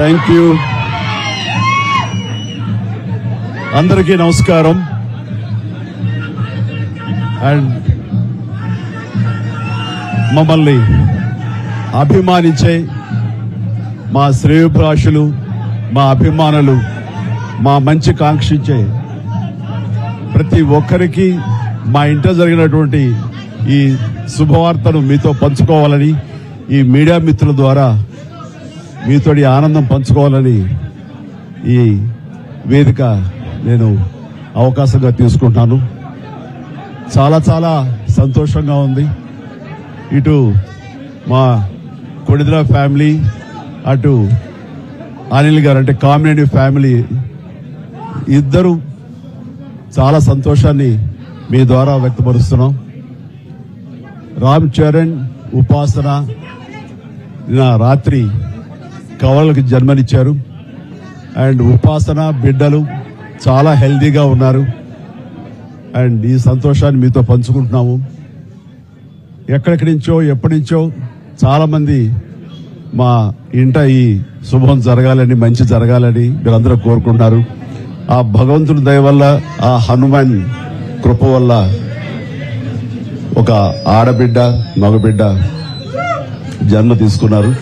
Thank you అందరికీ నమస్కారం. And మమ్మల్ని అభిమానించే మా శ్రేయభిలాషులు మా అభిమానులు మా మంచి కాంక్షించే ప్రతి ఒక్కరికి మా ఇంట జరిగినటువంటి ఈ శుభవార్తను మీతో పంచుకోవాలని ఈ మీడియా మిత్రుల ద్వారా మీతోటి ఆనందం పంచుకోవాలని ఈ వేదిక నేను అవకాశంగా తీసుకుంటాను. చాలా చాలా సంతోషంగా ఉంది. ఇటు మా కొడిదల ఫ్యామిలీ అటు అనిల్ గారు అంటే కామినేని ఫ్యామిలీ ఇద్దరు చాలా సంతోషాన్ని మీ ద్వారా వ్యక్తపరుస్తున్నాం. రామ్ చరణ్ ఉపాసన నిన్న రాత్రి కవలకి జన్మనిచ్చారు అండ్ ఉపాసన బిడ్డలు చాలా హెల్దీగా ఉన్నారు. అండ్ ఈ సంతోషాన్ని మీతో పంచుకుంటున్నాము. ఎక్కడెక్కడి నుంచో ఎప్పటి నుంచో చాలామంది మా ఇంట ఈ శుభం జరగాలని మంచి జరగాలని మీరందరూ కోరుకుంటున్నారు. ఆ భగవంతుని దయ వల్ల ఆ హనుమాన్ కృప వల్ల ఒక ఆడబిడ్డ మగబిడ్డ జన్మ తీసుకున్నారు.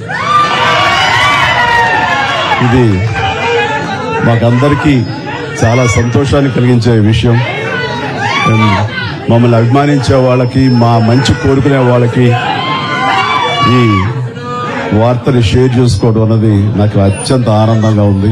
ఇది మాకందరికీ చాలా సంతోషాన్ని కలిగించే విషయం. మమ్మల్ని అభిమానించే వాళ్ళకి మా మంచి కోరుకునే వాళ్ళకి ఈ వార్తని షేర్ చేసుకోవడం అన్నది నాకు అత్యంత ఆనందంగా ఉంది.